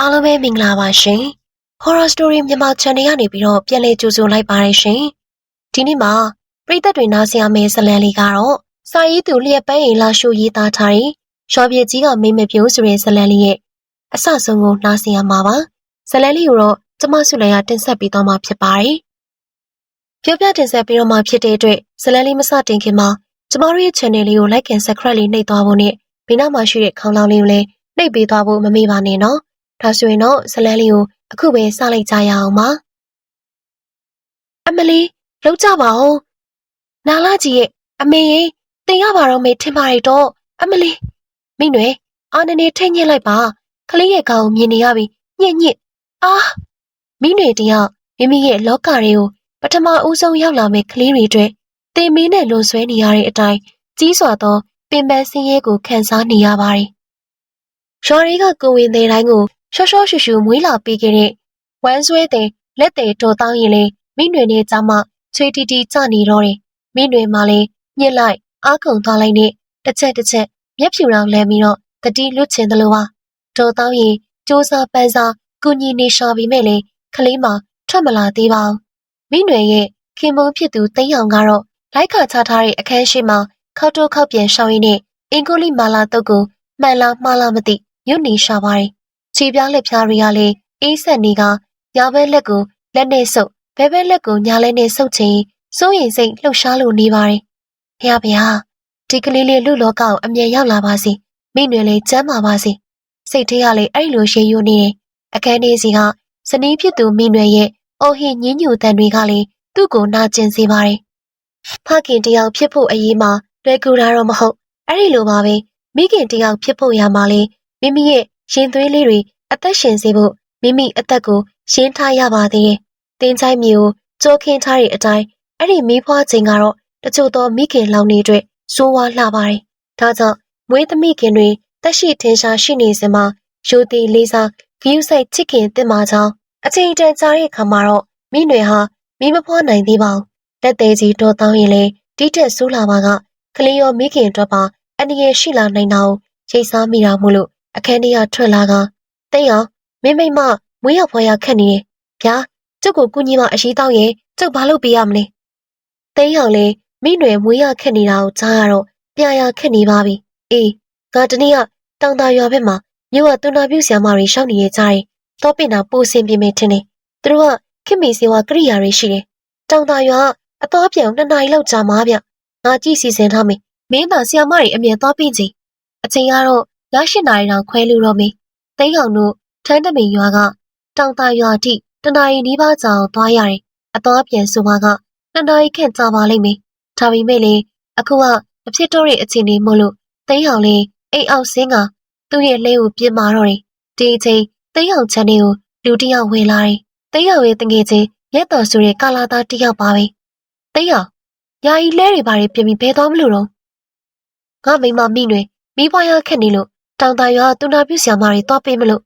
အားလုံးပဲမင်္ဂလာပါရှင်။ Horror Story မြန်မာ Channel ကနေပြီးတော့ပြန်လည်ကြိုဆိုလိုက်ပါတယ်ရှင်။ဒီနေ့မှာပရိသတ်တွေနားဆင်ရမယ့်ဇာတ်လမ်းလေးကတော့စာရေးသူလျက်ပန်းရင်လာရှိုးရေးသားထားတဲ့ရွှေပြည့်ကြီးကမိမပြိုးဆိုတဲ့ဇာတ်လမ်းလေးရဲ့အဆဆုံးကိုနားဆင်ရမှာပါ။ဇာတ်လမ်းလေးကိုတော့ကျမဆုလည်းရတင်ဆက်ပေးသွားမှာဖြစ်ပါတယ်။ပြောပြတင်ဆက်ပေးတော့မှာဖြစ်တဲ့အတွက်ဇာတ်လမ်းလေးမစတင်ခင်မှာကျမတို့ရဲ့ channel လေးကို like and subscribe လေးနှိပ်သွားဖို့နဲ့ဘေးနားမှာရှိတဲ့ခေါင်းလောင်းလေးကိုလည်းနှိပ်ပေးသွားဖို့မမေ့ပါနဲ့နော်။ ဒါဆိုရင်တော့ဇလန်းလေးကိုအခုပဲစလိုက်ကြရအောင်ပါ။အမလီလောက်ကြပါဦး။နာလာကြီးရဲ့အမေရင်တင်ရပါတော့မေထင်ပါရတော့အမလီမိနွယ်အာနနေထိတ်ညစ်လိုက်ပါ။ကလေးရဲ့ကောင်မြင်နေရပြီညစ်ညစ်အာမိနွယ်တယောက်မိမိရဲ့လောကတွေကိုပထမဦးဆုံးရောက်လာမဲ့ကလေးတွေအတွက်တင်မင်းနဲ့လွန်ဆွဲနေရတဲ့အတိုင်းကြီးစွာသောပင်ပန်းစင်းရဲကိုခံစားနေရပါတယ်။ရော်ရီကကိုဝင်တဲ့တိုင်းကို ရှော့ရှော့ရှူရှူမွေးလာပြီးခဲ့တဲ့ဝမ်းဆွဲတဲ့လက်တဲ့တော်တောင်းရင်လေမိနွေနဲ့ကြမှာချွေတီတီကြနေတော့တယ်။မိနွေမှလည်းညစ်လိုက်အားကုန်သွားလိုက်နဲ့တစ်ချက်တစ်ချက်မျက်ဖြူတောင်လဲပြီးတော့တတိလွတ်ချင်တယ်လို့ပါ။တော်တောင်းရင်စူးစားပန်းစားကုညီနေရှာပြီးမဲ့လေကလေးမှထွက်မလာသေးပါဘူး။မိနွေရဲ့ခင်မုန်းဖြစ်သူတိမ့်အောင်ကတော့လိုက်ခါချထားတဲ့အခန်းရှိမှာခောက်တော့ခောက်ပြန်ရှောင်းရင်းနဲ့အင်ကိုလိမာလာတုတ်ကိုမှန်လားမှားလားမသိညွတ်နေရှာပါတယ် ခြေပြားလက်ဖျားတွေကလည်းအေးဆက်နေကညာဘက်လက်ကိုလက်နဲ့ဆုပ်ဘဲဘက်လက်ကိုညာလက်နဲ့ဆုပ်ချင်စိုးရင်စိတ်လှုပ်ရှားလို့နေပါတယ်။ဖះဖះဒီကလေးလေးလူလောကကိုအမြဲရောက်လာပါစေ။မိနွယ်လေးကျမ်းပါပါစေ။စိတ်ထဲကလည်းအဲ့လိုရေယူနေတယ်။အခန်းထဲစီကဇနီးဖြစ်သူမိနွယ်ရဲ့အော်ဟစ်ညင်းညူတန်တွေကလည်းသူ့ကိုနာကျင်စေပါတယ်။ဖခင်တယောက်ဖြစ်ဖို့အရေးမှာလွယ်ကူတာတော့မဟုတ်။အဲ့ဒီလိုပါပဲမိခင်တယောက်ဖြစ်ဖို့ရမှာလေမိမိရဲ့ ရင်သွေးလေးတွေအသက်ရှင်စေဖို့မိမိအသက်ကိုရှင်းထားရပါသေးတယ်။တင်းချိုင်းမျိုးကိုကြိုးခင်းထားတဲ့အတိုင်းအဲ့ဒီမိဖွားချိန်ကတော့တချို့သောမိခင်လောင်နေအတွက်စိုးဝါလှပါတယ်။ဒါကြောင့်မွေးသမီးခင်တွေတက်ရှိထင်ရှားရှိနေစမှာရိုသေလေးစားဂယုစိုက်ချစ်ခင်တင်မာကြောင်းအချိန်တန်ကြာတဲ့ခါမှာတော့မိနွေဟာမိမဖွားနိုင်သေးပါဘူး။လက်သေးကြီးတော်တောင်းရင်လေတိတက်ဆိုးလာပါကကလေးရောမိခင်အတွက်ပါအန္တရာယ်ရှိလာနိုင်တာကိုရိတ်စားမိတာမို့လို့ အခန်းထဲကထွက်လာကတိတ်အောင်မင်းမိမမွေးရောက်ဖွားရခက်နေတယ်။ဗျာကျုပ်ကိုကုညီမအရှိတောင်းရင်ကျုပ်ဘာလုပ်ပေးရမလဲ။တိတ်အောင်လေမိနွယ်မွေးရခက်နေတာကိုကြားရတော့ပြာရခက်နေပါပြီ။အေးငါတနေ့ကတောင်တာရွာဘက်မှာမြို့ကတူနာပြုဆရာမတွေရှောက်နေရကြတယ်။တော့ပင်တာပိုစင်ပြင်းပြင်းထင်တယ်။သူတို့ကခင်မီစေဝါကရိယာတွေရှိတယ်။တောင်တာရွာအတော်ပြောင်နှစ်နာရီလောက်ကြာမှာဗျ။ငါကြည့်စီစဉ်ထားမယ်။မင်းသာဆရာမတွေအမြဲသွားပြီးချိန်အချိန်ကတော့ ရရှိနာရီတောင်ခွဲလို့တော့မေး။သိန်းအောင်တို့ထန်းတမင်ရွာကတောင်တာရွာထိတနာရီနီးပါးကြာအောင်သွားရတယ်။အသွားပြန်ဆိုမှကနှစ်နာရီခန့်ကြာပါလိမ့်မယ်။ဒါပေမဲ့လေအခုကမဖြစ်တော့တဲ့အခြေအနေမို့လို့သိန်းအောင်လေးအိမ်အောင်စင်းကသူ့ရဲ့လဲကိုပြစ်မာတော့တယ်။ဒီအချိန်သိန်းအောင်ချန်နေကိုလူတစ်ယောက်ဝင်လာတယ်။သိန်းအောင်ရဲ့တငယ်ချင်းရက်တော်ဆိုတဲ့ကာလာသားတစ်ယောက်ပါပဲ။သိန်းအောင်ယာယီလဲတွေဘာတွေပြင်ပြီးဘဲသွားမလို့တော့ငါမိမမိနွယ်မိဘရခက်နေလို့ တောင်တာရွာတူနာပြုဆရာမတွေသွားပေးမလို့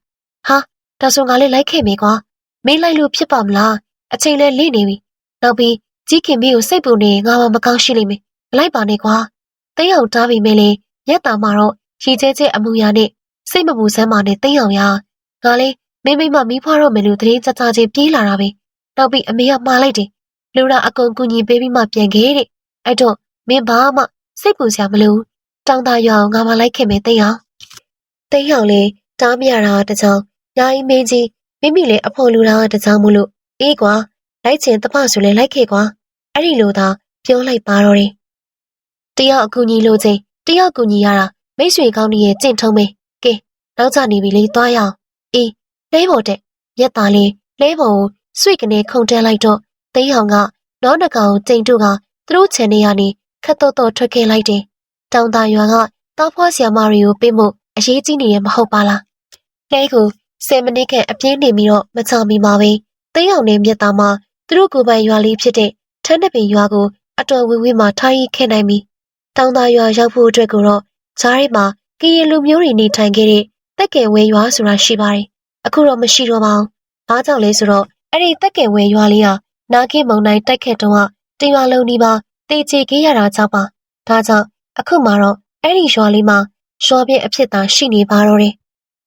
ဟာဒါဆိုငါလေးလိုက်ခဲ့မေကွာမင်းလိုက်လို့ဖြစ်ပါမလားအချိန်လဲလိနေပြီနောက်ပြီးကြီးခင်မင်းကိုစိတ်ပူနေငါမှမကောင်းရှိလိမ့်မယ်မလိုက်ပါနဲ့ကွာတိတ်အောင်တားပြီးမဲလေရက်တာမှာတော့ရီကျဲကျဲအမူအရာနဲ့စိတ်မပူစမ်းပါနဲ့တိတ်အောင်ရငါလေးမင်းမိမမီးဖွားတော့မယ်လို့တရင်ကြကြချင်းပြေးလာတာပဲနောက်ပြီးအမေကမှားလိုက်တယ်လူရာအကုန်ကူညီပေးပြီးမှပြန်ခဲ့တဲ့အဲ့တော့မင်းဘာမှစိတ်ပူစရာမလိုတောင်တာရွာအောင်ငါမှလိုက်ခင်မယ်တိတ်အောင် တိတ်အောင်လေတားမရတာတကြောင်ညာကြီးမင်းကြီးမိမိလည်းအဖို့လူတာတကြောင်မို့လို့အေးကွာလိုက်ချင်တပဆိုလဲလိုက်ခဲ့ကွာအဲ့ဒီလိုသာပြောလိုက်ပါတော့တယ်တယောက်အကူကြီးလိုချင်တယောက်ကူညီရတာမိတ်ဆွေကောင်းကြီးရဲ့ကြင့်ထုံးမေးကဲနောက်ကျနေပြီလေသွားရအောင်အေးလဲပေါ်တဲ့မျက်သားလေးလဲပေါ်ကိုစွိကနေခုန်တဲလိုက်တော့သိန်းဟောင်ကနောနကောင်ကျိန်တို့ကသူတို့ချန်နေရနေခက်တော့တော့ထွက်ခဲ့လိုက်တယ်တောင်တာရွာကတောက်ဖွားဆီယမာတွေကိုပေးမှု အရေးကြီးနေရမဟုတ်ပါလားလဲကို10မိနစ်ခန့်အပြင်းနေပြီးတော့မချမီမှာပဲသိန်းအောင်နဲ့မြက်သားမသူတို့ကိုယ်ပိုင်ရွာလေးဖြစ်တဲ့ထန်းတပင်ရွာကိုအတော်ဝင်းဝင်းမှာထားရီခဲ့နိုင်ပြီတောင်သာရွာရောက်ဖို့အတွက်ကိုတော့ဂျားရီမှာကရင်လူမျိုးတွေနေထိုင်ခဲ့တဲ့တက်ကယ်ဝဲရွာဆိုတာရှိပါတယ်အခုတော့မရှိတော့ပါဘူးဘာကြောင့်လဲဆိုတော့အဲ့ဒီတက်ကယ်ဝဲရွာလေးဟာနာဂိမုံတိုင်းတိုက်ခတ်တော့တရွာလုံးဒီပါတေချေခဲ့ရတာကြောင့်ပါဒါကြောင့်အခုမှတော့အဲ့ဒီရွာလေးမှာ ရွာပြည့်အဖြစ်သာရှိနေပါတော့တယ်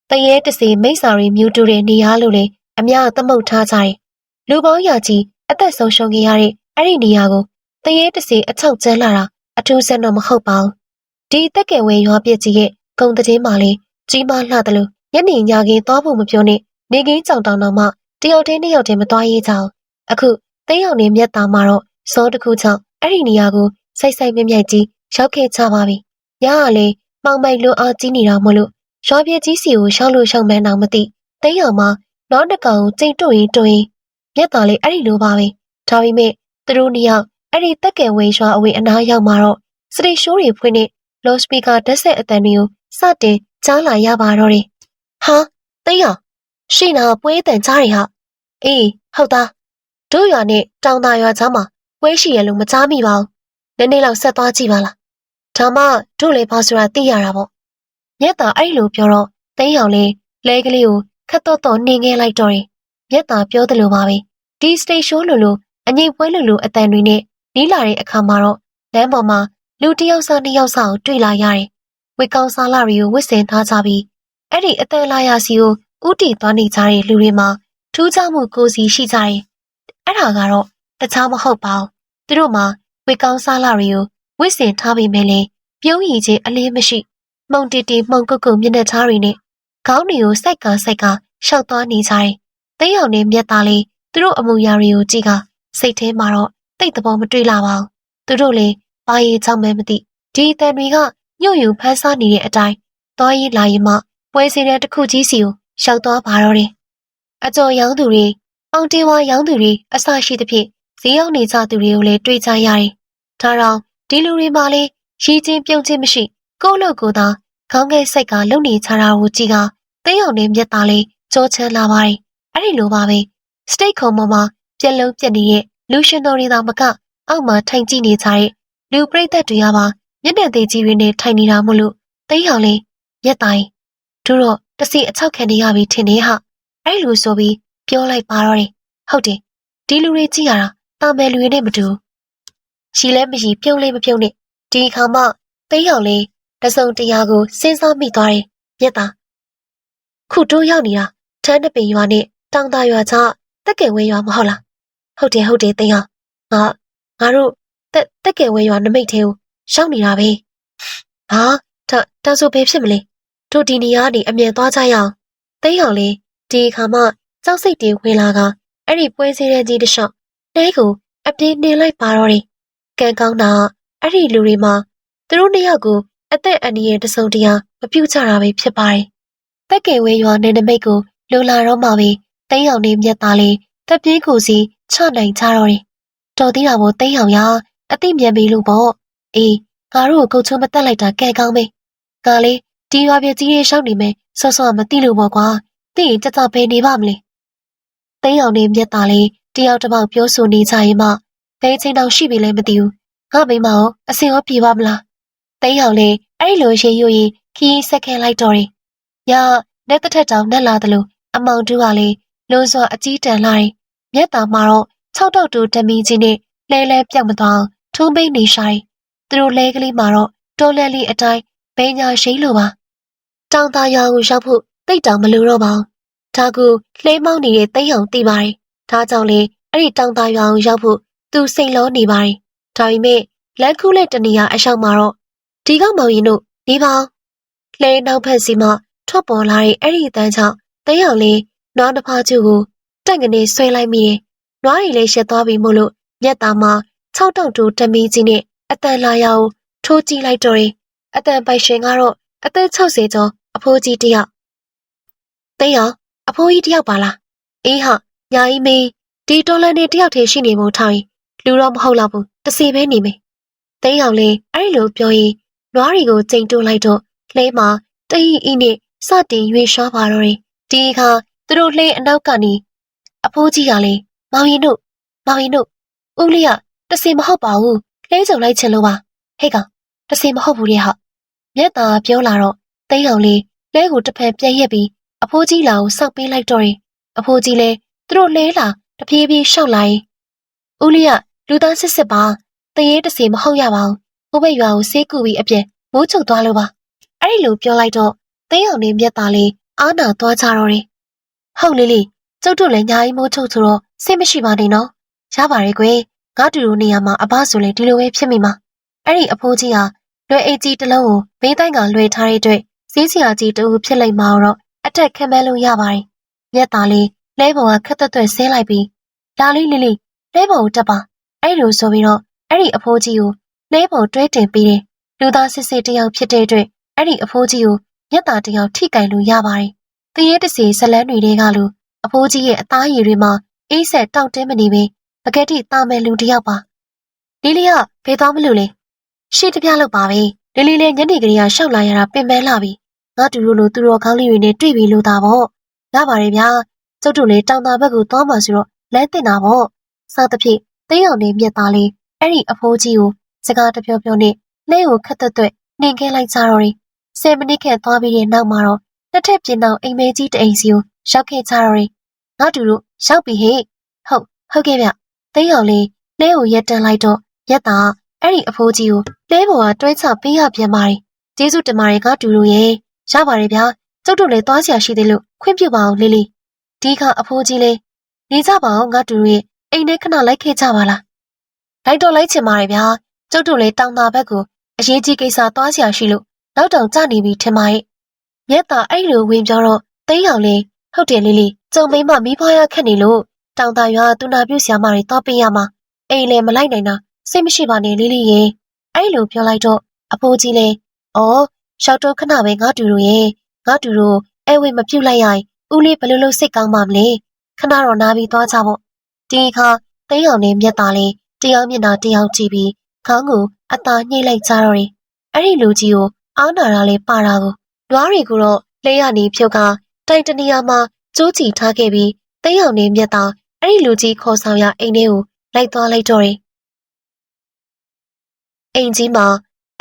တတရေတစီမိစ္ဆာရီမြူတူတဲ့နေရာလို့လေအများသမုတ်ထားကြတယ်လူပေါင်းရာကြီးအသက်ဆုံးရှုံးခဲ့ရတဲ့အဲ့ဒီနေရာကိုတရေတစီအချောက်ကျန်းလာတာအထူးဆန်းတော့မဟုတ်ပါဘူးဒီတက်ကယ်ဝဲရွာပြစ်ကြီးရဲ့ဂုံတဲ့င်းမှာလေကြီးမားလှတယ်လို့ညနေညခင်းသွားဖို့မပြောနဲ့နေကင်းကြောင်တောင်တောင်မှတယောက်တည်းနှစ်ယောက်တည်းမသွားရေးကြအောင်အခုသိန်းအောင်နေမြတ်သားမှာတော့စောတခုချောင်းအဲ့ဒီနေရာကိုစိတ်ဆိုင်မြမြိုက်ကြီးရောက်ခဲ့ကြပါပြီညကလေ မှောင်မိုက်လွန်အားကြီးနေတာမလို့ရွာပြကြီးစီကိုရှောက်လို့ရှောက်မှန်းတော့မသိသိန်းအောင်မှာနောက်တစ်ကောင်ကိုကြိတ်တွရင်တွရင်မြတ်သားလေးအဲ့ဒီလိုပါပဲဒါပေမဲ့သူတို့နှစ်ယောက်အဲ့ဒီတက်ကယ်ဝဲရွာအဝေးအနားရောက်မှာတော့စတိရှိုးတွေဖွင့်နေလော့စပီကာတက်ဆက်အတန်တွေကိုစတင်ကြားလာရပါတော့တယ်ဟာသိန်းအောင်ရှိနာပွဲတန်ကြားရဟာအေးဟုတ်သားတို့ရွာနဲ့တောင်သာရွာချားမှာပွဲရှိရလို့မကြားမိပါဘူးနည်းနည်းလောက်ဆက်သွားကြည့်ပါလား ဒါမှတို့လည်းဘာဆိုတာသိရတာပေါ့မြတ်တာအဲ့လိုပြောတော့သိန်းအောင်လေးလဲကလေးကိုခတ်တော့တော့နှင်းခဲ့လိုက်တော့တယ်မြတ်တာပြောသလိုပါပဲဒီစတေရှိုးလိုလိုအငိတ်ပွဲလိုလိုအတန်တွေနဲ့နီးလာတဲ့အခါမှာတော့လမ်းပေါ်မှာလူတစ်ယောက်စားနှစ်ယောက်စားကိုတွေ့လာရတယ်ဝေကောင်းစားလာတွေကိုဝစ်စင်ထားကြပြီးအဲ့ဒီအတန်လာရစီကိုဥတီသွားနေကြတဲ့လူတွေမှာထူးခြားမှုကိုစီရှိကြတယ်အဲ့ဒါကတော့တခြားမဟုတ်ပါဘူးသူတို့မှာဝေကောင်းစားလာတွေကို ဝစ်စင်ထားပေမဲ့လည်းပြုံးရည်ချင်းအလေးမရှိမှုန်တီတီမှုန်ကုတ်ကုတ်မျက်နှာသားတွေနဲ့ခေါင်းတွေကိုစိုက်ကစိုက်ကရှောက်သွားနေကြတယ်။သိအောင်နဲ့မျက်သားလေးသူတို့အမူအရာတွေကိုကြည့်ကစိတ်ထဲမှာတော့တိတ်သဘောမတွေ့လာပါဘူး။သူတို့လည်းဘာရေးကြောင့်မှမသိဒီအတန်တွေကညှို့ယူဖမ်းဆားနေတဲ့အတိုင်းသွားရေးလာရင်မှပွဲစင်းတဲ့တစ်ခုကြီးစီကိုရှောက်သွားပါတော့တယ်။အကျော်ရောင်းသူတွေအောင်တေဝါရောင်းသူတွေအဆရှိသဖြင့်ဈေးရောက်နေကြသူတွေကိုလည်းတွေ့ကြရတယ်။ဒါတော့ ဒီလူတွေမှလည်းရည်ချင်းပြုံးချင်းမရှိ ကိုယ့်လို့ကိုယ်သာခေါင်းငယ်စိတ်ကလုံနေချတာကိုကြည့်ကသိအောင်နဲ့မျက်သားလေးကြောချမ်းလာပါတယ်။အဲ့ဒီလိုပါပဲ။စတိတ်ခုံပေါ်မှာပြက်လုံးပြက်နေတဲ့လူရှင်တော်တွေသာမကအောက်မှာထိုင်ကြည့်နေကြတဲ့လူပရိသတ်တွေကပါမျက်နှာသေးကြီးတွေနဲ့ထိုင်နေတာမို့လို့သိအောင်လေးမျက်သားတို့တော့တစီအချောက်ခံနေရပြီထင်နေဟာအဲ့လိုဆိုပြီးပြောလိုက်ပါတော့တယ်ဟုတ်တယ်ဒီလူတွေကြည့်ရတာတာမယ်လူတွေနဲ့မတူ ရှီလဲမရှိပြုံးလေးမပြုံးနဲ့ဒီခါမှသိအောင်လေးတစုံတရာကိုစဉ်းစားမိသွားတယ်မြက်သားခုတို့ရောက်နေတာထန်းတပင်ရွာနဲ့တောင်သာရွာချတက်ကယ်ဝဲရွာမဟုတ်လားဟုတ်တယ်ဟုတ်တယ်သိအောင်ငါငါတို့တက်တက်ကယ်ဝဲရွာနမိတ်သေးကိုရောက်နေတာပဲဟာဒါဒါဆိုဘယ်ဖြစ်မလဲတို့ဒီနေရာကနေအမြဲသွားကြရအောင်သိအောင်လေးဒီခါမှကြောက်စိတ်တွေဝင်လာကအဲ့ဒီပွဲစည်းတဲ့ကြီးတစ်လျှောက်တဲကိုအပြေးနေလိုက်ပါတော့တယ် ကံကောင်းတာအဲ့ဒီလူတွေမှာသူတို့နှစ်ယောက်ကိုအသက်အန္တရာယ်တစုံတရာမပြုတ်ကြတာပဲဖြစ်ပါတယ်။တက်ကယ်ဝဲရွာနယ်နိမိတ်ကိုလိုလာတော့မှပဲတိန်းအောင်နေမြတ်သားလေးတက်ပြေးကိုစီချနိုင်ကြတော့တယ်။တော်သေးတာမို့တိန်းအောင်ရအသိမြန်ပြီလို့ပေါ့။အေးငါတို့ကိုကုတ်ချုံမတက်လိုက်တာကဲကောင်းမေး။ငါလေးဒီရွာပြကြီးရေးရှောက်နေမယ်ဆော့ဆော့မသိလို့ပေါ့ကွာ။သိရင်ကြကြဖယ်နေပါမလဲ။တိန်းအောင်နေမြတ်သားလေးတယောက်တစ်ပေါက်ပြောဆိုနေကြရင်မှ ဘယ်ချိန်တောင်ရှိပြီလဲမသိဘူး။ငါမိမရောအစင်ရောပြေပါမလား။တိန်းအောင်လေအဲ့လိုရေရွရင်ခီးဆက်ခဲလိုက်တော့တယ်။ညနဲ့တစ်ထက်တောင်နှက်လာသလိုအမောင်တူကလေလုံးစွာအကြီးတန်းလာတယ်။မျက်တာမှာတော့၆တောက်တူဓမီကြီးနဲ့လဲလဲပြောက်မသွားထုံးပိတ်နေရှာတယ်။သူတို့လဲကလေးမှာတော့တော်လဲလေးအတိုင်းဘဲညာရှိလိုပါ။တောင်သားရွာကိုရောက်ဖို့တိတ်တောင်မလိုတော့ပါဘူး။ဒါကူလှဲမောင်းနေတဲ့တိတ်အောင်သိပါတယ်။ဒါကြောင့်လေအဲ့ဒီတောင်သားရွာကိုရောက်ဖို့ သူစိတ်လုံးနေပါတယ်။ဒါပေမဲ့လက်ခုလက်တနေရအရှောက်မှာတော့ဒီကမောင်ရင်တို့နေပါလှဲနောက်ဖက်စီမှထွက်ပေါ်လာတဲ့အဲ့ဒီအတန်းကြောင့်တဲအောင်လေးနွားတစ်ဖားကျူကိုတက်ကနေဆွဲလိုက်မိတယ်။နွားရီလေးရှက်သွားပြီမို့လို့မျက်သားမှာ၆တောက်တူတမီကြီးနဲ့အတန်လာရအောင်ထိုးကြည့်လိုက်တော့တယ်။အတန်ပိုက်ရှင်ကတော့အသက်60ကျော်အဖိုးကြီးတယောက်။တဲအောင်အဖိုးကြီးတယောက်ပါလား။အေးဟာညာကြီးမေးဒီတော်လန်နေတယောက်တည်းရှိနေမို့ထိုင် လူတော့မဟုတ်တော့ဘူးတစီပဲနေမယ်။တဲအောင်လေးအဲ့လိုပြောရင်နွားရီကိုကြိမ်တွန်းလိုက်တော့လှဲမှာတဟီအီနဲ့စတင်ရွေရှားပါတော့တယ်ဒီအခါသူတို့လှဲအနောက်ကနေအဖိုးကြီးကလည်းမောင်ရင်တို့မောင်ရင်တို့ဦးလေးကတစင်မဟုတ်ပါဘူးလှဲကြုံလိုက်ချင်လို့ပါဟဲ့ကောင်တစင်မဟုတ်ဘူးလေဟာမြတ်သားပြောလာတော့တိတ်အောင်လေးလဲကိုတစ်ဖက်ပြန်ရက်ပြီးအဖိုးကြီးလာကိုစောက်ပေးလိုက်တော့တယ်အဖိုးကြီးလည်းသူတို့လဲလာတပြေးပြေးရှောက်လာရင်ဦးလေးက လူသားစစ်စစ်ပါတရေတစင်မဟုတ်ရပါဘူးဟိုဘက်ရွာကိုဆေးကူပြီးအပြက်မိုးချုပ်သွားလို့ပါအဲ့ဒီလိုပြောလိုက်တော့သိအောင်နေမျက်သားလေးအားနာသွားကြတော့တယ်။ဟုတ်လေးလေးကျုပ်တို့လည်းညာကြီးမိုးချုပ်ဆိုတော့စိတ်မရှိပါနဲ့နော်။ရပါရဲ့ကွယ်ငါတူတို့နေရာမှာအဘဆိုလည်းဒီလိုပဲဖြစ်မိမှာ။အဲ့ဒီအဖိုးကြီးဟာလွယ်အိတ်ကြီးတစ်လုံးကိုမင်းတိုင်းကလွယ်ထားတဲ့အတွက်စီးစရာကြီးတူဖြစ်လိုက်မှာတော့အတက်ခံမလို့ရပါတယ်။မျက်သားလေးလဲပေါ်ကခက်သက်သက်ဆဲလိုက်ပြီးလာလေးလေးလေးလဲပေါ်ကိုတက်ပါ အဲ့လိုဆိုပြီးတော့အဲ့ဒီအဖိုးကြီးကိုလဲပေါ်တွဲတင်ပြီးတယ်လူသားစစ်စစ်တယောက်ဖြစ်တဲ့အတွက်အဲ့ဒီအဖိုးကြီးကိုမျက်သားတယောက်ထိကင်လို့ရပါတယ်တရေတစီဇလန်းတွေကလူအဖိုးကြီးရဲ့အသားရည်တွေမှာအေးဆက်တောက်တင်းမနေပဲပကက်တိတာမယ်လူတယောက်ပါလီလီကဖေးသွားမလို့လေရှေ့တပြလောက်ပါပဲလီလီလည်းညနေကလေးကရှောက်လာရတာပင်ပန်းလာပြီငါတူတို့လိုသူတော်ကောင်းလေးတွေနဲ့တွေ့ပြီလို့သာပေါ့ရပါတယ်ဗျာကျုပ်တို့လည်းတောင်တာဘက်ကိုသွားမှဆိုတော့လမ်းတင်တာပေါ့စသဖြင့် သိအောင်နေမြက်သားလေးအဲ့ဒီအဖိုးကြီးကိုစကားတပြောပြောနဲ့လဲကိုခက်သက်သက်နှင်ခဲလိုက်ကြတော့တယ်ဆယ်မိနစ်ခန့်သွားပြီးတဲ့နောက်မှာတော့တစ်ထက်ပြင်းအောင်အိမ်မဲကြီးတအိမ်စီကိုရောက်ခဲ့ကြတော့တယ်ငါတူတို့ရောက်ပြီဟေ့ဟုတ်ဟုတ်ကဲ့ဗျသိအောင်လေးလဲကိုရက်တန်းလိုက်တော့ရက်သားအဲ့ဒီအဖိုးကြီးကိုလဲပေါ်ကတွဲချပေးရပြန်ပါတယ်ကျေးဇူးတင်ပါတယ်ငါတူတို့ရဲ့ရပါတယ်ဗျာကျုပ်တို့လည်းသွားစရာရှိသေးလို့ခွင့်ပြုပါအောင်လေးလေးဒီကအဖိုးကြီးလေးနေကြပါအောင်ငါတူရဲ့ အိမ်ထဲခဏလိုက်ခဲ့ကြပါလားလိုက်တော့လိုက်ချင်ပါတယ်ဗျာကျုပ်တို့လည်းတောင်တာဘက်ကိုအရေးကြီးကိစ္စသွားစရာရှိလို့နောက်တောင်ကြနေပြီထင်ပါရဲ့မြက်တာအဲ့လိုဝင်ပြောတော့သိန်းအောင်လေးဟုတ်တယ်လေးလေးကျုံမိမမီးဖွားရခက်နေလို့တောင်တာရွာသူနာပြုဆရာမတွေတော့ပေးရမှာအိမ်လည်းမလိုက်နိုင်တာစိတ်မရှိပါနဲ့လေးလေးရဲ့အဲ့လိုပြောလိုက်တော့အဖိုးကြီးလည်းအော်ရှောက်တော့ခဏပဲငါတူတို့ရဲ့ငါတူတို့အဲဝေမပြုတ်လိုက်ရရင်ဦးလေးဘယ်လိုလုပ်စိတ်ကောင်းမှမလဲခဏတော့နားပြီးသွားကြပေါ့ ဒီအခါသိန်းအောင်နဲ့မြက်သားလေးတယောက်မျက်နှာတယောက်ကြည့်ပြီးခေါင်းကိုအသာညှိလိုက်ကြတော့တယ်အဲ့ဒီလူကြီးကိုအားနာတာလေးပါတာကိုလွားတွေကိုတော့လဲရနေဖြုတ်ကတိုင်တနေရာမှာကျိုးချီထားခဲ့ပြီးသိန်းအောင်နဲ့မြက်သားအဲ့ဒီလူကြီးခေါ်ဆောင်ရအိမ်ထဲကိုလိုက်သွားလိုက်တော့တယ်အိမ်ကြီးမှာ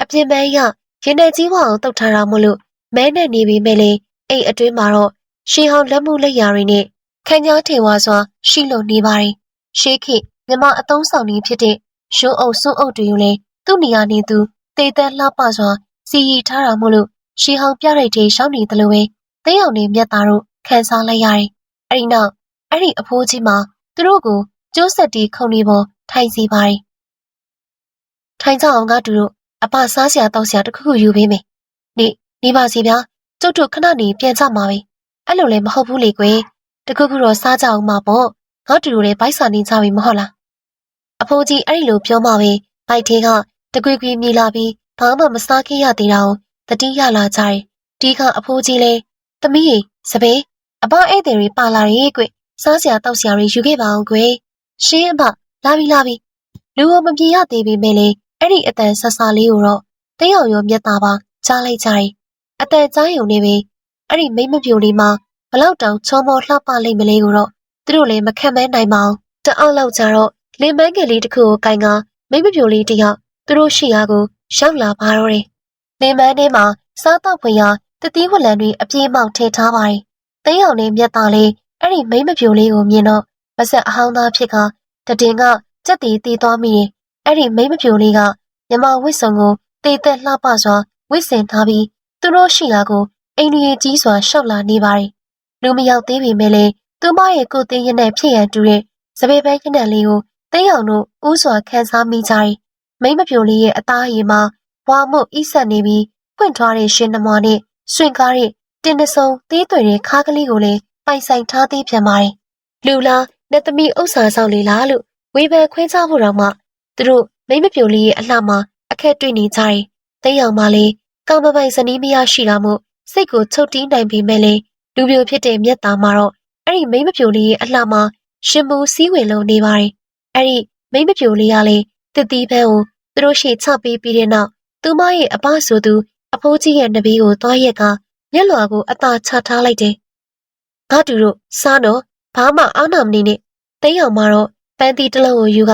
အပြင်ပန်းရရင်ထဲကြီးဝအောင်တုတ်ထားတာမို့လို့မဲနဲ့နေပြီးမဲ့လေအိမ်အတွင်းမှာတော့ရှီဟောင်လက်မှုလက်ရာတွေနဲ့ ခန်းကြားထေဝါစွာရှိလို့နေပါတယ်။ရှေးခေတ်မြမအတုံးဆောင်နေဖြစ်တဲ့ရုံးအုပ်စွန်းအုပ်တွေကိုလည်းသူ့နေရာနေသူတေတန်းလှပစွာစီရီထားတာမို့လို့ရှီဟောင်ပြရိုက်တွေရှောင်းနေတယ်လို့ပဲသိအောင်နေမြတ်သားတို့ခန်းစားလိုက်ရတယ်။အဲဒီနောက်အဲ့ဒီအဖိုးကြီးမှာသူတို့ကိုကျိုးဆက်တီခုံနေပေါ်ထိုင်စီပါတယ်။ထိုင်ကြအောင်ကတူတို့အပစားစရာတောက်စရာတခုခုယူပေးမယ်။နေနေပါစီဗျာကျုပ်တို့ခဏနေပြန်ကြမှာပဲ။အဲ့လိုလည်းမဟုတ်ဘူးလေကွယ်။ တခုခုတော့စားကြအောင်မှာပေါ့။ငါတူတို့လည်းဘိုက်စာနေကြပြီမဟုတ်လား။အဖိုးကြီးအဲ့ဒီလိုပြောမှပဲဘိုက်သေးကတကွေကွေမြေလာပြီးဘာမှမစားခဲ့ရသေးတာကိုတတိရလာကြတယ်။ဒီကအဖိုးကြီးလဲသမီးရေစပယ်အဘဧည့်သည်တွေပါလာရဲ့ကွ။စားစရာတောက်စရာတွေယူခဲ့ပါအောင်ကွယ်။ရှင်းအဘလာပြီလာပြီ။လူကမပြေရသေးပေမဲ့လေအဲ့ဒီအတန်ဆဆလေးကိုတော့တိတ်အောင်ရောမျက်သားပါကြားလိုက်ကြတယ်။အတန်ကြားယုံနေပြီအဲ့ဒီမိမပြိုလေးမှာ ဘလောက်တောင်ချောမောလှပလိမ့်မလဲကိုတော့သူတို့လည်းမခံမဲနိုင်ပါအောင်တအောင်လောက်ကြတော့လင်မန်းကလေးတစ်ခုကိုကင်ကမိမပြိုလေးတယောက်သူတို့ရှိရာကိုရောက်လာပါတော့တယ်လင်မန်းထဲမှာစားတော့ဖွေရတတိဝလံတွေအပြေးမောက်ထည့်ထားပါတယ်သိန်းအောင်နဲ့မျက်သားလေးအဲ့ဒီမိမပြိုလေးကိုမြင်တော့မဆက်အဟောင်းသားဖြစ်ကတတင်ကကြက်တီတီသွားမိတယ်အဲ့ဒီမိမပြိုလေးကမြမဝစ်စုံကိုတေသက်လှပစွာဝစ်စင်ထားပြီးသူတို့ရှိရာကိုအိန္ဒိယကြီးစွာရှောက်လာနေပါတယ် လူမရောက်သေးပေမဲ့လည်းသူမရဲ့ကိုယ်သိရနဲ့ဖြစ်ရန်တူတဲ့စပယ်ပဲခဏလေးကိုသိအောင်တို့ဥစွာခန်းစားမိကြတယ်မိမပြိုလေးရဲ့အသားရည်မှာဘွာမှုဣဆက်နေပြီးဖွင့်ထားတဲ့ရှင်နမွားနဲ့ဆွင့်ကားတဲ့တင်းတဆုံသေးသွေတဲ့ခါးကလေးကိုလည်းပိုင်ဆိုင်ထားသေးပြန်ပါတယ်လူလားနဲ့သမီးဥစ္စာဆောင်လေးလားလို့ဝေဖန်ခွဲခြားဖို့တော့မှသူတို့မိမပြိုလေးရဲ့အလှမှာအခက်တွေ့နေကြတယ်။သိအောင်မလေးကောင်းမပိုင်ဇနီးမရရှိတာမို့စိတ်ကိုချုပ်တီးနိုင်ပေမဲ့လေ လူပြိုဖြစ်တဲ့မျက်သားမှာတော့အဲ့ဒီမိမပြိုလေးရဲ့အလှမှာရှင်မူစည်းဝင်လုံးနေပါတယ်။အဲ့ဒီမိမပြိုလေးကလည်းတတိဖန်းကိုသူတို့ရှေ့ချပေးပြီးတဲ့နောက်သူမရဲ့အပဆိုသူအဖိုးကြီးရဲ့နဘေးကိုသွားရက်ကမျက်လွှာကိုအသာချထားလိုက်တယ်။ငါတူတို့စားတော့ဘာမှအားနာမနေနဲ့သိအောင်မှာတော့ပန်းတီတစ်လုံးကိုယူက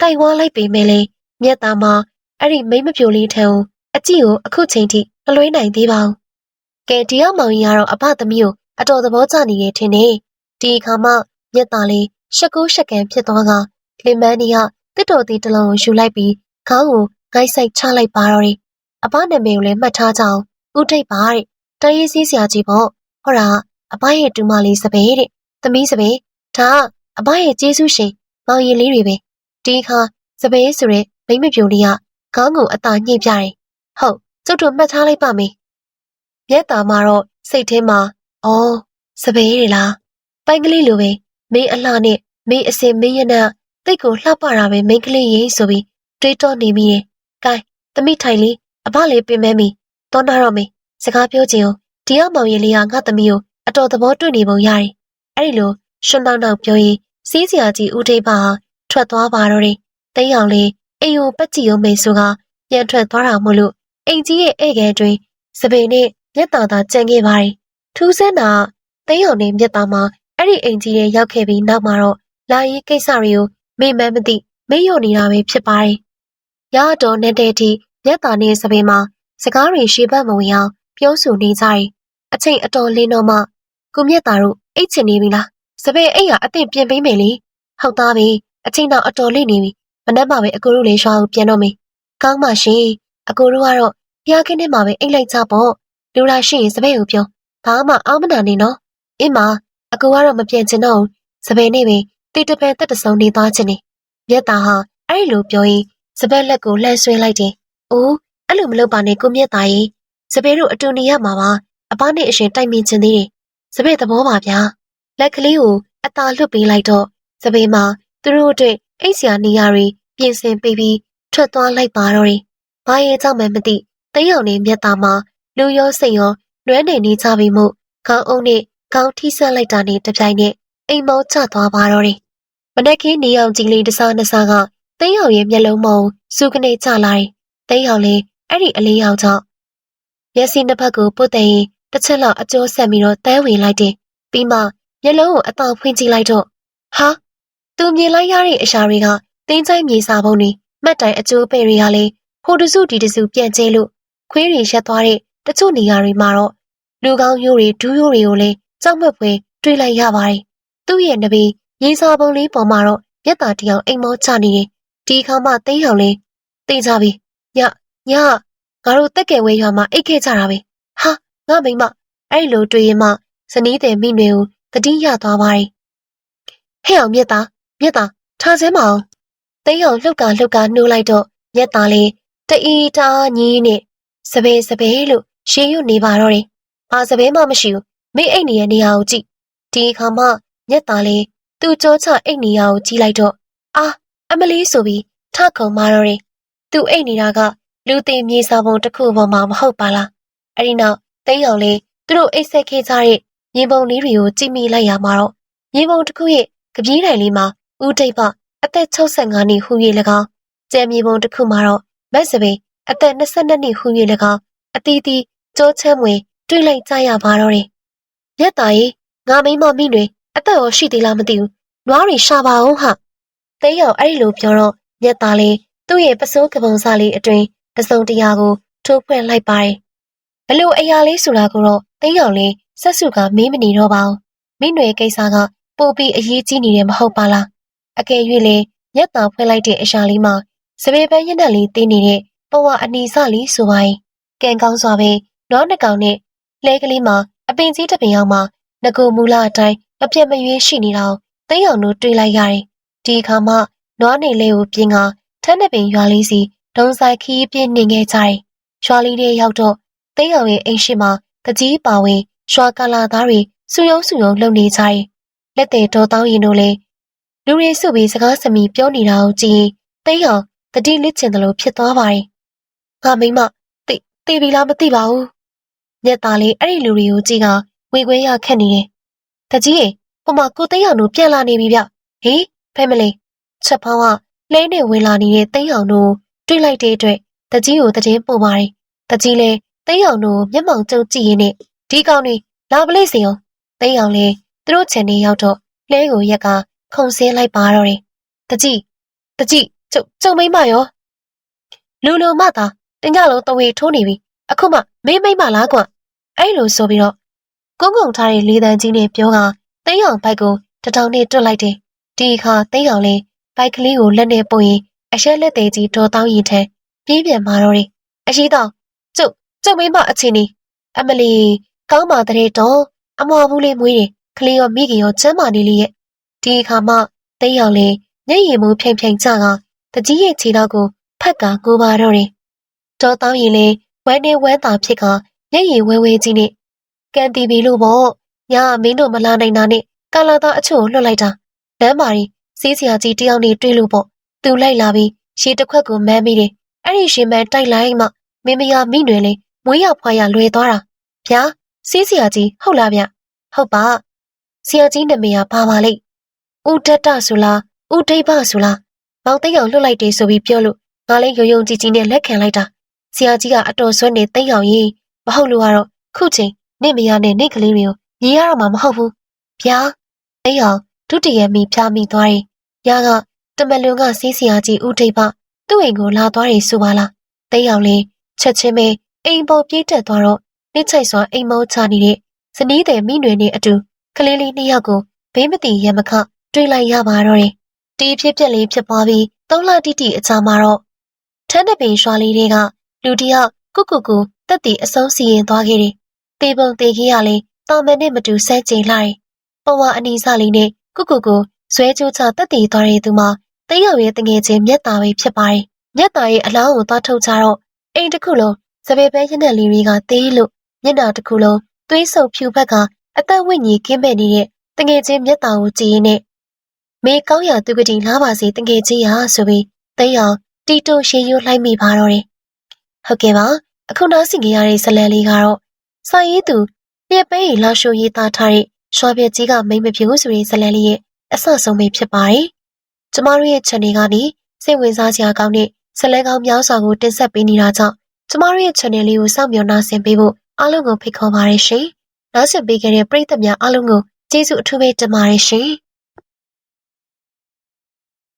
တိုင်ဝါလိုက်ပေမဲ့လေမျက်သားမှာအဲ့ဒီမိမပြိုလေးထံကိုအကြည့်ကိုအခုချိန်ထိမလွှဲနိုင်သေးပါဘူး။ကဲဒီရောက်မောင်ကြီးကတော့အဖသမီးကို အတော်သဘောကျနေတယ်ထင်တယ်။ဒီအခါမှမျက်သားလေးရှက်ကူးရှက်ကန်ဖြစ်သွားကလင်မန်းကြီးကတစ်တော်သေးတစ်လုံးကိုယူလိုက်ပြီးခေါင်းကိုဂိုက်ဆိုင်ချလိုက်ပါတော့တယ်။အဖနာမည်ကိုလည်းမှတ်ထားကြအောင်ဥထိတ်ပါတဲ့တရေးစည်းစရာကြီးပေါ့ဟောတာအဘရဲ့တူမလေးစပယ်တဲ့သမီးစပယ်ဒါကအဘရဲ့ကျေးဇူးရှင်မောင်ရင်လေးတွေပဲဒီအခါစပယ်ဆိုတဲ့မိမပြိုလေးကခေါင်းကိုအသာညှိပြတယ်ဟုတ်ကျုပ်တို့မှတ်ထားလိုက်ပါမယ်မျက်ตาမှာတော့စိတ်ထဲမှာ အော်စပယ်တွေလားပိုင်ကလေးလိုပဲမင်းအလှနဲ့မင်းအစင်မင်းရနတိတ်ကိုလှပတာပဲမိန်းကလေးရေးဆိုပြီးတွေးတောနေမိတယ်။ကဲသမီးထိုင်လေးအဘလေးပင်မဲမီတောနာတော့မေစကားပြောချင်အောင်ဒီရောက်မောင်ရင်လေးကငါသမီးကိုအတော်သဘောတွေ့နေပုံရတယ်။အဲ့ဒီလိုရှွန်းတောင်းတောင်းပြောရင်စီးစရာကြီးဦးထိပ်ပါထွက်သွားပါတော့တယ်။တိတ်အောင်လေးအိမ်ကိုပတ်ကြည့်အောင်မေဆိုကပြန်ထွက်သွားတာမို့လို့အိမ်ကြီးရဲ့ဧည့်ခဲတွင်စပင်နဲ့မျက်တာသာကြံခဲ့ပါတယ်။ ထူးဆန်းတာတိတ်အောင်နဲ့မျက်တာမှာအဲ့ဒီအိမ်ကြီးရဲ့ရောက်ခဲ့ပြီးနောက်မှာတော့လာရေးကိစ္စတွေကိုမေ့မှန်းမသိမေ့လျော့နေတာပဲဖြစ်ပါတယ်။ရတော်နဲ့တဲ့တီမျက်တာနဲ့စပင်မှာစကားတွေရှေ့ဘက်မဝင်အောင်ပြောဆိုနေကြတယ်။အချိန်အတော်လင်းတော့မှကိုမျက်တာတို့အိတ်ချင်နေပြီလား။စပင်အိတ်ရအသင့်ပြင်ပေးမယ်လေ။ဟုတ်သားပဲအချိန်တော့အတော်လိမ့်နေပြီ။မနှက်ပါပဲအကိုတို့လေးရွာကိုပြန်တော့မယ်။ကောင်းပါရှင်။အကိုတို့ကတော့ဖျားခင်းထဲမှာပဲအိတ်လိုက်ကြပေါ့။လူလာရှိရင်စပင်ကိုပြော။ ဘာမှအောင်းမနာနေနော်။အင်းမအကိုကတော့မပြန်ချင်တော့ဘူး။စပယ်နဲ့ပဲတိတပန်တက်တဆုံနေသွားချင်တယ်။မြတ်သားဟာအဲ့လိုပြောရင်စပက်လက်ကိုလှမ်းဆွဲလိုက်တယ်။အိုးအဲ့လိုမလုပ်ပါနဲ့ကိုမြတ်သားရေ။စပယ်တို့အတူနေရမှာပါ။အပားနဲ့အရှင်တိုက်မြင်ချင်သေးတယ်။စပယ်သဘောပါဗျာ။လက်ကလေးကိုအသာလွတ်ပေးလိုက်တော့စပယ်မှာသူတို့အတွက်အိတ်ဆရာနေရာတွေပြင်ဆင်ပေးပြီးထွက်သွားလိုက်ပါတော့တယ်။ဘာရဲ့ကြောင့်မှမသိတိတ်အောင်နေမြတ်သားမှာလူရောစိတ်ရော လွဲနေနေကြပြီမို့ခေါင်းအုံးနဲ့ခေါင်းထိဆက်လိုက်တာနဲ့တပြိုင်နက်အိမ်မောင်းချသွားပါတော့တယ်။မနက်ခင်းနေအောင်ကြီးလေးတစားနစားကသိန်းအောင်ရဲ့မျက်လုံးမုံစုကနေချလာတယ်။သိန်းအောင်လည်းအဲ့ဒီအလေးအောင်ကြောင့်မျက်စိနှစ်ဖက်ကိုပုတ်တဲ့ရင်တစ်ချက်လောက်အကျိုးဆက်ပြီးတော့တန်းဝင်လိုက်တယ်။ပြီးမှမျက်လုံးကိုအတောင်ဖွင့်ကြည့်လိုက်တော့ဟာသူမြင်လိုက်ရတဲ့အရာတွေကတင်းချိုင်းမြေစာပုံတွေမှတ်တိုင်အကျိုးပဲ့တွေကလည်းဟိုတစုဒီတစုပြန့်ကျဲလို့ခွေးတွေရက်သွားတဲ့တချို့နေရာတွေမှာတော့ လူကောင်းရိုးတွေဒူးရိုးတွေကိုလည်းကြောက်မက်ဖွယ်တွေးလိုက်ရပါတယ်။သူ့ရဲ့နဘေးရေစာပုံလေးပေါ်မှာတော့မျက်ตาတယောက်အိမ်မောချနေတယ်။ဒီခါမှသိန်းအောင်လေးသိကြပြီ။ညညငါတို့တက်ကယ်ဝဲရွာမှာအိတ်ခဲ့ကြတာပဲ။ဟာငါမိမအဲ့လိုတွေးရင်မှဇနီးတဲ့မိနွေကိုတတိယသွားပါတယ်။ဟဲ့အောင်မြက်သားမြက်သားထားစဲမအောင်။သိန်းအောင်လှုပ်ကလှုပ်ကနှိုးလိုက်တော့မြက်သားလေးတအီတာညီးနဲ့စပယ်စပယ်လို့ရှေးရွနေပါတော့တယ်။ ဘာစပယ်မှမရှိဘူး။မိအိတ်နေရဲ့နေရာကိုကြည့်။ဒီအခါမှမြက်သားလေးသူ့ကြောချအိတ်နေရာကိုကြည့်လိုက်တော့အာအမလေးဆိုပြီးထခုံမာတော့တယ်။သူအိတ်နေတာကလူသိမြေစာပုံတစ်ခုပေါ်မှာမဟုတ်ပါလား။အဲဒီနောက်သိန်းအောင်လေးသူတို့အိတ်ဆက်ခဲ့ကြတဲ့မြေပုံလေးတွေကိုကြည့်မိလိုက်ရမှာတော့မြေပုံတစ်ခုရဲ့ကပြေးတိုင်လေးမှာဦးတိတ်ပအသက်65နှစ်ဟူ၍၎င်းကျဲမြေပုံတစ်ခုမှာတော့မက်စပင်အသက်22နှစ်ဟူ၍၎င်းအတီးတီးကြောချမ်းမွေ တွေ့လိုက်ကြရပါတော့တယ်။မြတ်သားကြီးငါမိမမိတွေအသက်ရောရှိသေးလားမသိဘူး။နွားတွေရှာပါအောင်ဟာ။သိရောက်အဲ့ဒီလိုပြောတော့မြတ်သားလေးသူ့ရဲ့ပစိုးကပုံစားလေးအတွင်တစုံတရာကိုထိုးဖွင့်လိုက်ပါတယ်။ဘလို့အရာလေးဆိုတာကိုတော့သိရောက်လေးဆက်စုကမေးမနေတော့ပါဘူး။မိနွယ်ကိစ္စကပိုပြီးအရေးကြီးနေတယ်မဟုတ်ပါလား။အကယ်၍လေမြတ်သားဖွင့်လိုက်တဲ့အရာလေးမှာစပယ်ပန်းညက်နဲ့လေးတင်းနေတဲ့ပဝအနီစလေးဆိုပါရင်ကံကောင်းစွာပဲနွားနှကောင်နဲ့ လဲကလေးမှာအပင်ကြီးတစ်ပင်အောင်မှာငကိုမူလအတိုင်းမပြတ်မရွေးရှိနေတာကိုသိအောင်တို့တွေးလိုက်ရတယ်။ဒီအခါမှနွားနေလေးကိုပြင်းကထန်းတဲ့ပင်ရွာလေးစီဒုံဆိုင်ခီးပြင်းနေခဲ့ကြတယ်။ရွာလေးတွေရောက်တော့သိအောင်ရဲ့အိမ်ရှိမှာတကြီးပါဝင်ရွာကလာသားတွေစူယုံစူယုံလှုပ်နေကြတယ်။လက်သေးတော်တောင်းရင်တို့လေလူတွေစုပြီးစကားစမီပြောနေတာကိုကြည့်သိအောင်တတိလစ်ချင်တယ်လို့ဖြစ်သွားပါတယ်။ငါမိမတိတိပြီလားမသိပါဘူး။ မျက်သားလေးအဲ့ဒီလူတွေကိုကြည့်ကဝေခွဲရခက်နေတယ်။တကြီးရေဟိုမှာကိုသိန်းအောင်တို့ပြန်လာနေပြီဗျ။ဟေးဖဲမလေးချက်ဖောင်းကလဲနဲ့ဝင်လာနေတဲ့သိန်းအောင်တို့တွေ့လိုက်တဲ့အတွက်တကြီးကိုတည်င်းပို့ပါတယ်။တကြီးလည်းသိန်းအောင်တို့မျက်မှောင်ကျုံကြည့်ရင်းနဲ့ဒီကောင်တွေလာပလိစေအောင်သိန်းအောင်လည်းသူတို့ချန်နေရောက်တော့လဲကိုရက်ကခုံဆင်းလိုက်ပါတော့တယ်။တကြီးတကြီးကျုပ်ကျုံမိမရောလူလူမသာတင်ကြလုံးတဝေထိုးနေပြီ အခုမှမင်းမိမလားကွအဲ့လိုဆိုပြီးတော့ကုန်းကုန်းထားတဲ့လေးတန်းကြီးနဲ့ပြောကသိန်းအောင်ဘိုက်ကိုတထောင်နဲ့တွတ်လိုက်တယ်ဒီအခါသိန်းအောင်လေးဘိုက်ကလေးကိုလက်နဲ့ပုံရင်အရှက်လက်သေးကြီးဒေါ်တောင်းရင်ထဲပြေးပြန်มาတော့တယ်အရှိတော့ကျုပ်ကျုပ်မိမအချင်းနေအမလီကောင်းပါတဲ့တော့အမွာဘူးလေးမွေးတယ်ကလေးရောမိခင်ရောကျမ်းမာနေလေရဲ့ဒီအခါမှသိန်းရောက်လေမျက်ရည်မူဖြိမ်ဖြိမ်ကျကတကြီးရဲ့ခြေတော့ကိုဖက်ကကိုပါတော့တယ်တော်တောင်းရင်လေ ဝဲနေဝဲတာဖြစ်ကမျက်ရည်ဝဲဝဲကြီးနဲ့ကန်တီဗီလို့ပေါ့ညာမင်းတို့မလာနိုင်တာနဲ့ကာလာသားအချို့ကိုလွတ်လိုက်တာလမ်းမာရီစီးစရာကြီးတယောက်နဲ့တွေ့လို့ပေါ့သူလိုက်လာပြီးရှေးတစ်ခွက်ကိုမန်းမိတယ်အဲ့ဒီရှင်မန်းတိုက်လိုက်မှမင်းမယားမိနွယ်လေးမွေးရဖွာရလွယ်သွားတာဗျာစီးစရာကြီးဟုတ်လားဗျဟုတ်ပါဆရာကြီးနာမည်ကဘာပါလိမ့်ဦးတတဆိုလားဦးဒိဗ္ဗဆိုလားမောင်သိန်းအောင်လွတ်လိုက်တယ်ဆိုပြီးပြောလို့ငါလည်းယုံယုံကြည်ကြည်နဲ့လက်ခံလိုက်တာ ဆရာကြီးကအတော်ဆွဲနေသိန်းအောင်ရေးမဟုတ်လို့ကတော့ခုချိန်နေမယားနဲ့နေကလေးတွေကိုညီရတော့မှာမဟုတ်ဘူးဗျာသိန်းအောင်ဒုတိယမိဖျားမိသွားတယ်ညာကတမလွန်ကစီးစရာကြီးဦးဒိဗ္ဗသူ့အိမ်ကိုလာသွားတယ်ဆိုပါလားသိန်းအောင်လေးချက်ချင်းပဲအိမ်ပေါ်ပြေးတက်သွားတော့နှိမ့်ချိုက်စွာအိမ်မောချနေတဲ့ဇနီးတဲ့မိနွယ်နဲ့အတူကလေးလေးနှစ်ယောက်ကိုဘေးမတိရမခတွေ့လိုက်ရပါတော့တယ်။ဒီဖြစ်ပျက်လေးဖြစ်ပွားပြီးသုံးလတိတိအကြာမှာတော့ထန်းတပင်ရွာလေးတွေက လူတယောက်ကုကုကူတက်တီအဆုံးစီရင်သွားခဲ့တယ်။တေပုံတေကြီးရလေတာမန်နဲ့မတူဆဲကျင်လာတယ်။ပဝါအနီစလေးနဲ့ကုကုကူဇွဲကြိုးချတက်တီသွားတဲ့သူမှာတယောက်ရဲ့တငယ်ချင်းမျက်တာပဲဖြစ်ပါတယ်။မျက်တာရဲ့အလောင်းကိုသွားထုတ်ကြတော့အိမ်တစ်ခုလုံးစပယ်ပဲရတဲ့လေးတွေကတေးလို့မျက်နှာတစ်ခုလုံးသွေးဆုပ်ဖြူဘက်ကအသက်ဝိညာဉ်ကင်းမဲ့နေတဲ့တငယ်ချင်းမျက်တာကိုကြည့်ရင်းနဲ့မေကောင်းရာသူကတိလာပါစေတငယ်ချင်းရာဆိုပြီးသိအောင်တီတိုရှေရိုးလိုက်မိပါတော့တယ်။ ဟုတ်ကဲ့ပါအခုနောက်စီကြရတဲ့ဇလန်လေးကတော့စာရေးသူလျက်ပဲရီလောက်ရှိုးရေးသားထားတဲ့ရွှာပြက်ကြီးကမိမ့်မပြူဆိုတဲ့ဇလန်လေးရဲ့အဆဆုံးပဲဖြစ်ပါတယ်။ကျမတို့ရဲ့ channel ကနေစိတ်ဝင်စားစရာကောင်းတဲ့ဇလန်ကောင်းများစွာကိုတင်ဆက်ပေးနေတာကြောင့်ကျမတို့ရဲ့ channel လေးကိုစောင့်မျှော်နှားဆင်ပေးဖို့အားလုံးကိုဖိတ်ခေါ်ပါရရှင်။နောက်ဆက်ပေးခဲ့တဲ့ပရိသတ်များအားလုံးကိုကျေးဇူးအထူးပဲတင်ပါတယ်ရှင်။